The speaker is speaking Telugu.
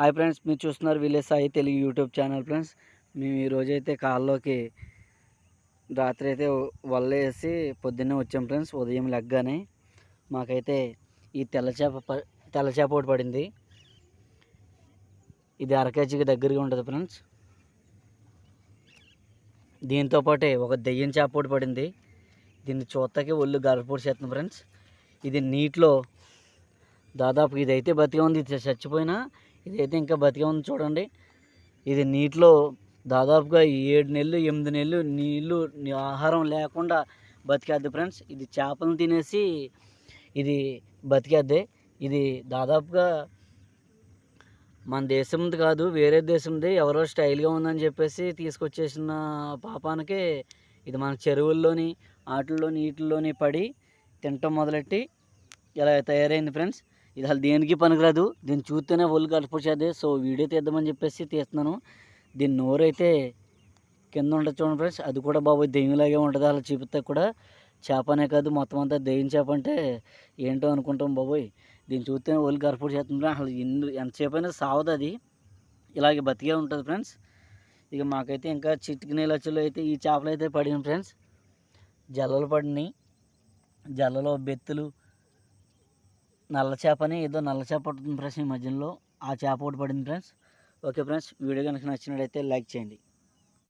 హాయ్ ఫ్రెండ్స్ మీరు చూస్తున్నారు village Sai Telugu YouTube channel friends. మేము ఈరోజైతే కాల్లోకి రాత్రి అయితే వల్లేసి పొద్దున్నే వచ్చాం ఫ్రెండ్స్ ఉదయం లెగ్గానే. మాకైతే ఈ తెల్ల చేప ప తెల్ల చేప ఒకటి పడింది. ఇది అరకేజీకి దగ్గరగా ఉంటుంది ఫ్రెండ్స్. దీంతో పాటే ఒక దెయ్యం చేప ఒకటి పడింది. దీన్ని చూస్తాకే ఒళ్ళు గర్భపూడి చేస్తుంది ఫ్రెండ్స్. ఇది నీటిలో దాదాపు ఇదైతే బతిగా ఉంది ఇది చచ్చిపోయినా ఇదైతే ఇంకా బతికే ఉంది చూడండి. ఇది నీటిలో దాదాపుగా ఏడు నెలలు ఎనిమిది నెలలు నీళ్ళు ఆహారం లేకుండా బతికేద్ది ఫ్రెండ్స్. ఇది చేపలను తినేసి ఇది బతికేద్ది. ఇది దాదాపుగా మన దేశంది కాదు వేరే దేశంది. ఎవరో స్టైల్గా ఉందని చెప్పేసి తీసుకొచ్చేసిన పాపానికి ఇది మన చెరువుల్లోని ఆటల్లోని నీటిల్లోని పడి తినటం మొదలెట్టి ఇలా తయారైంది ఫ్రెండ్స్. ఇది అసలు దేనికి పనికిరాదు? దీన్ని చూస్తేనే ఒళ్ళు కలిపొచ్చేది సో వీడియో తీద్దామని చెప్పేసి తీస్తున్నాను. దీని నోరు అయితే కింద ఉంటుంది చూడండి ఫ్రెండ్స్. అది కూడా బాబు దెయ్యంలాగే ఉంటుంది. అలా చూపిస్తే కూడా చేపనే కాదు. మొత్తం అంతా దెయ్యం చేప అంటే ఏంటో అనుకుంటాం బాబోయ్. దీన్ని చూస్తే ఒళ్ళు గర్భపడి చేస్తుంది అసలు ఎన్ని ఎంతసేపు అయినా సావదు అది. ఇలాగే బతికే ఉంటుంది ఫ్రెండ్స్. ఇక మాకైతే ఇంకా చిటికి లచ్చలు అయితే ఈ చేపలు అయితే పడినాయి ఫ్రెండ్స్. జల్లలు పడినాయి. జల్లలో బెత్తులు నల్ల చేపని ఏదో నల్ల చేప పడుతుంది ఫ్రెండ్స్ ఈ మధ్యలో. ఆ చేప ఒకటి పడింది ఫ్రెండ్స్. ఓకే ఫ్రెండ్స్ వీడియో కనుక నచ్చినట్లయితే లైక్ చేయండి.